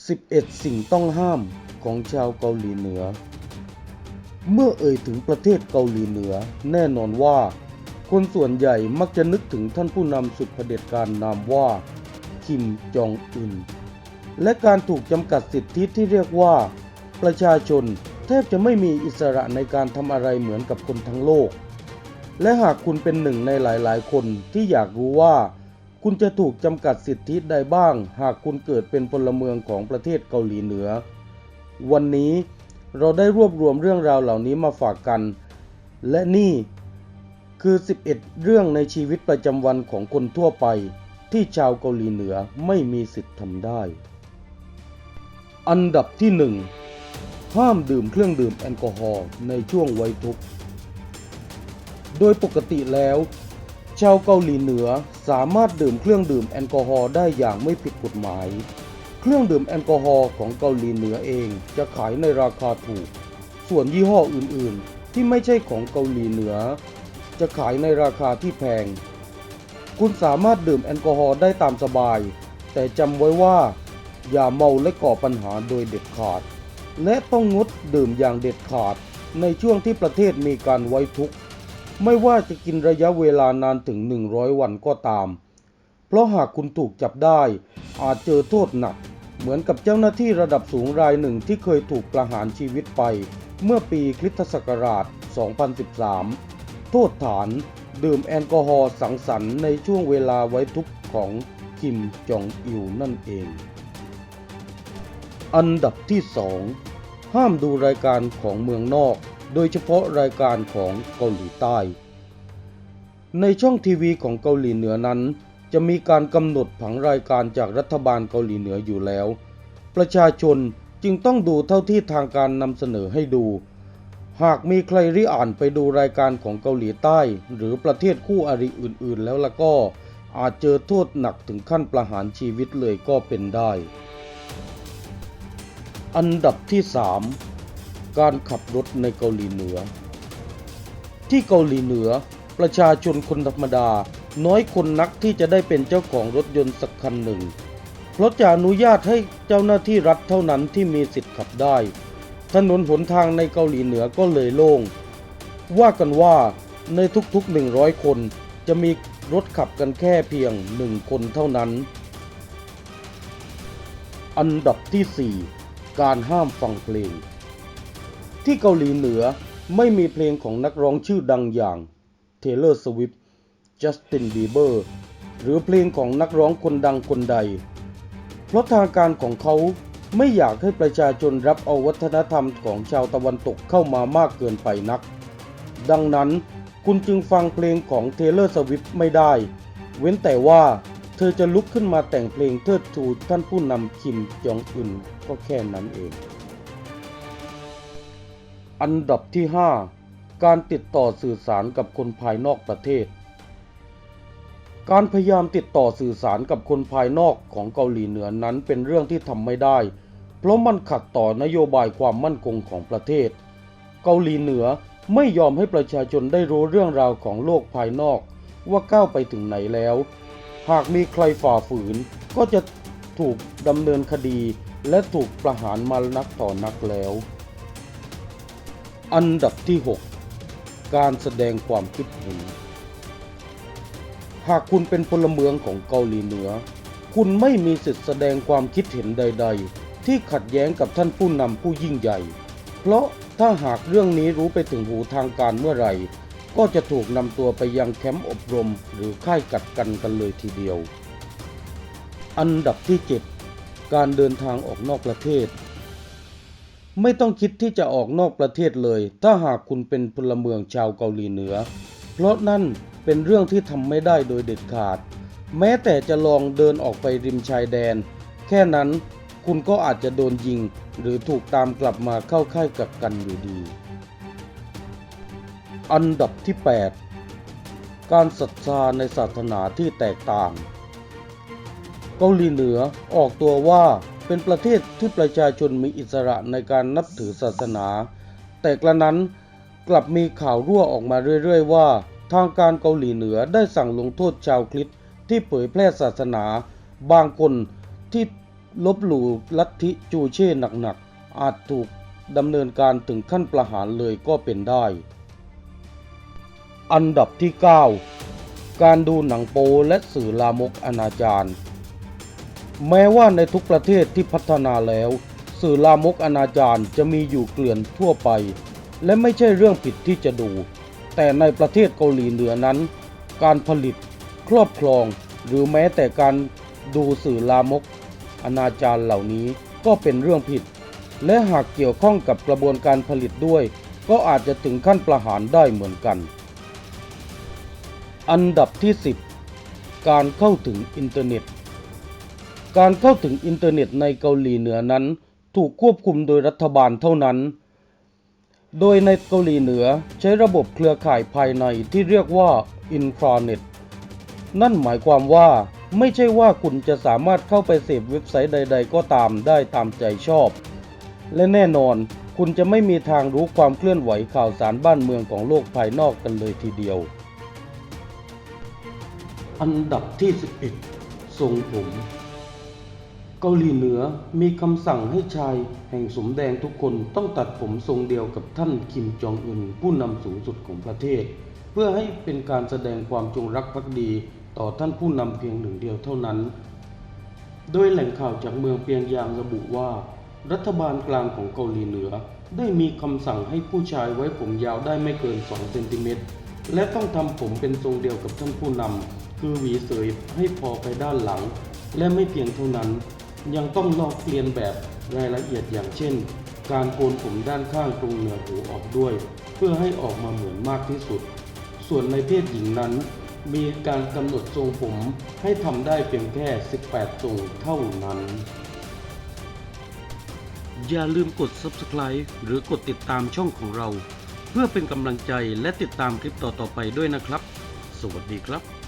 11 สิ่งต้องห้ามของชาวเกาหลีเหนือ เมื่อเอ่ยถึงประเทศเกาหลีเหนือ แน่นอนว่า คนส่วนใหญ่มักจะนึกถึงท่านผู้นำสุดเผด็จการนามว่า คิมจองอึน และการถูกจำกัดสิทธิที่เรียกว่า ประชาชนแทบจะไม่มีอิสระในการทำอะไรเหมือนกับคนทั้งโลก และหากคุณเป็นหนึ่งในหลายๆ คนที่อยากรู้ว่า คุณจะถูกจำกัดสิทธิใดบ้าง หากคุณเกิดเป็นพลเมืองของประเทศเกาหลีเหนือ วันนี้เราได้รวบรวมเรื่องราวเหล่านี้มาฝากกัน และนี่คือ 11 เรื่องในชีวิตประจำวันของคนทั่วไป ที่ชาวเกาหลีเหนือไม่มีสิทธิ์ทำได้ อันดับที่หนึ่งห้ามดื่มเครื่องดื่มแอลกอฮอล์ในช่วงวัยทุกข์ โดยปกติแล้ว ชาวเกาหลีเหนือสามารถดื่มเครื่องดื่มแอลกอฮอล์ได้อย่างไม่ผิดกฎหมาย เครื่องดื่มแอลกอฮอล์ของเกาหลีเหนือเองจะขายในราคาถูก ส่วนยี่ห้ออื่นๆ ที่ไม่ใช่ของเกาหลีเหนือ จะขายในราคาที่แพง คุณสามารถดื่มแอลกอฮอล์ได้ตามสบาย แต่จำไว้ว่า อย่าเมาและก่อปัญหาโดยเด็ดขาด และต้องงดดื่มอย่างเด็ดขาดในช่วงที่ประเทศมีการไว้ทุกข์ ไม่ว่าจะกินระยะเวลานานถึง 100 วันก็ตาม เพราะหากคุณถูกจับได้ อาจเจอโทษหนัก เหมือนกับเจ้าหน้าที่ระดับสูงรายหนึ่งที่เคยถูกประหารชีวิตไป เมื่อปีคริสตศักราช 2013 โทษฐาน ดื่มแอลกอฮอล์สังสรรค์ในช่วงเวลาไว้ทุกข์ของคิมจองอิลนั่นเอง อันดับที่ 2 ห้ามดูรายการของเมืองนอก โดยเฉพาะรายการของเกาหลีใต้ ในช่องทีวีของเกาหลีเหนือนั้น จะมีการกำหนดผังรายการจากรัฐบาลเกาหลีเหนืออยู่แล้ว ประชาชนจึงต้องดูเท่าที่ทางการนำเสนอให้ดู หากมีใครริอ่านไปดูรายการของเกาหลีใต้ หรือประเทศคู่อริอื่นๆ แล้วละก็อาจเจอโทษหนักถึงขั้นประหารชีวิตเลยก็เป็นได้ อันดับที่ 3 การขับรถในเกาหลีเหนือ ที่เกาหลีเหนือ ประชาชนคนธรรมดา น้อยคนนักที่จะได้เป็นเจ้าของรถยนต์สักคันหนึ่ง เพราะจะอนุญาตให้เจ้าหน้าที่รัฐเท่านั้นที่มีสิทธิ์ขับได้ ถนนหนทางในเกาหลีเหนือก็เลยโล่ง ว่ากันว่าในทุกๆ 100 คนจะมีรถขับกันแค่เพียงหนึ่งคนเท่านั้น อันดับที่ 4 การห้ามฟังเพลง ที่เกาหลีเหนือไม่มีเพลงของนักร้องชื่อดังอย่าง Taylor Swift Justin Bieber หรือเพลงของนักร้องคนดังคนใด เพราะทางการของเขาไม่อยากให้ประชาชนรับเอาวัฒนธรรมของชาวตะวันตกเข้ามามากเกินไปนัก ดังนั้นคุณจึงฟังเพลงของ Taylor Swift ไม่ได้ เว้นแต่ว่าเธอจะลุกขึ้นมาแต่งเพลงเทิดทูนท่านผู้นำคิมจองอึนก็แค่นั้นเอง อันดับที่ 5 การติดต่อสื่อสารกับคนภายนอกประเทศ การพยายามติดต่อสื่อสารกับคนภายนอกของเกาหลีเหนือนั้นเป็นเรื่องที่ทำไม่ได้ เพราะมันขัดต่อนโยบายความมั่นคงของประเทศ เกาหลีเหนือไม่ยอมให้ประชาชนได้รู้เรื่องราวของโลกภายนอก ว่าก้าวไปถึงไหนแล้ว หากมีใครฝ่าฝืนก็จะถูกดำเนินคดีและถูกประหารมานักต่อนักแล้ว อันดับที่ 6 การแสดงความคิดเห็น หากคุณเป็นพลเมืองของเกาหลีเหนือ คุณไม่มีสิทธิแสดงความคิดเห็นใด ๆ ที่ขัดแย้งกับท่านผู้นำผู้ยิ่งใหญ่ เพราะถ้าหากเรื่องนี้รู้ไปถึงหูทางการเมื่อไหร่ ก็จะถูกนำตัวไปยังแคมป์อบรมหรือค่ายกัดกันกันเลยทีเดียว อันดับที่ 7 การเดินทางออกนอกประเทศ ไม่ต้องคิดที่จะออกนอกประเทศเลย ถ้าหากคุณเป็นพลเมืองชาวเกาหลีเหนือ เพราะนั่นเป็นเรื่องที่ทำไม่ได้โดยเด็ดขาด แม้แต่จะลองเดินออกไปริมชายแดน แค่นั้นคุณก็อาจจะโดนยิง หรือถูกตามกลับมาเข้าค่ายกักกันอยู่ดี อันดับที่ 8 การศรัทธาในศาสนาที่แตกต่าง เกาหลีเหนือออกตัวว่า เป็นประเทศที่ประชาชนมีอิสระในการนับถือศาสนา แต่กระนั้นกลับมีข่าวรั่วออกมาเรื่อยๆว่า ทางการเกาหลีเหนือได้สั่งลงโทษชาวคริสต์ที่เผยแพร่ศาสนา บางคนที่ลบหลู่ลัทธิจูเช่หนักๆ อาจถูกดำเนินการถึงขั้นประหารเลยก็เป็นได้ อันดับที่ 9 การดูหนังโปและสื่อลามกอนาจาร แม้ว่าในทุกประเทศที่พัฒนาแล้ว สื่อลามกอนาจารจะมีอยู่เกลื่อนทั่วไป และไม่ใช่เรื่องผิดที่จะดู แต่ในประเทศเกาหลีเหนือนั้น การผลิต ครอบครอง หรือแม้แต่การดูสื่อลามก อนาจารเหล่านี้ก็เป็นเรื่องผิด และหากเกี่ยวข้องกับกระบวนการผลิตด้วย ก็อาจจะถึงขั้นประหารได้เหมือนกัน อันดับที่ 10 การเข้าถึงอินเทอร์เน็ต การเข้าถึงอินเทอร์เน็ตในเกาหลีเหนือนั้นถูกควบคุมโดยรัฐบาลเท่านั้น โดยในเกาหลีเหนือใช้ระบบเครือข่ายภายในที่เรียกว่าอินฟราเน็ต นั่นหมายความว่าไม่ใช่ว่าคุณจะสามารถเข้าไปเสพเว็บไซต์ใด ๆ ก็ตามได้ตามใจชอบ และแน่นอนคุณจะไม่มีทางรู้ความเคลื่อนไหวข่าวสารบ้านเมืองของโลกภายนอกกันเลยทีเดียว อันดับที่ 11 ทรงผม เกาหลีเหนือมีคำสั่งให้ชายแห่งสมแดงทุกคนต้องตัดผมทรงเดียวกับท่านคิมจองอึนผู้นำสูงสุดของประเทศ เพื่อให้เป็นการแสดงความจงรักภักดีต่อท่านผู้นำเพียงหนึ่งเดียวเท่านั้น โดยแหล่งข่าวจากเมืองเปียงยางระบุว่า รัฐบาลกลางของเกาหลีเหนือ ได้มีคำสั่งให้ผู้ชายไว้ผมยาวได้ไม่เกิน 2 เซนติเมตรและต้องทำผมเป็นทรงเดียวกับท่านผู้นำคือหวีเสยให้พอไปด้านหลัง และไม่เพียงเท่านั้น ยังต้องลอกเลียนแบบรายละเอียดอย่างเช่น การโกนผมด้านข้างตรงเหนือหูออกด้วย เพื่อให้ออกมาเหมือนมากที่สุด ส่วนในเพศหญิงนั้น มีการกำหนดทรงผมให้ทำได้เพียงแค่ 18 ทรงเท่านั้น อย่าลืมกด subscribe หรือกดติดตามช่องของเรา เพื่อเป็นกำลังใจและติดตามคลิปต่อๆไปด้วยนะครับ สวัสดีครับ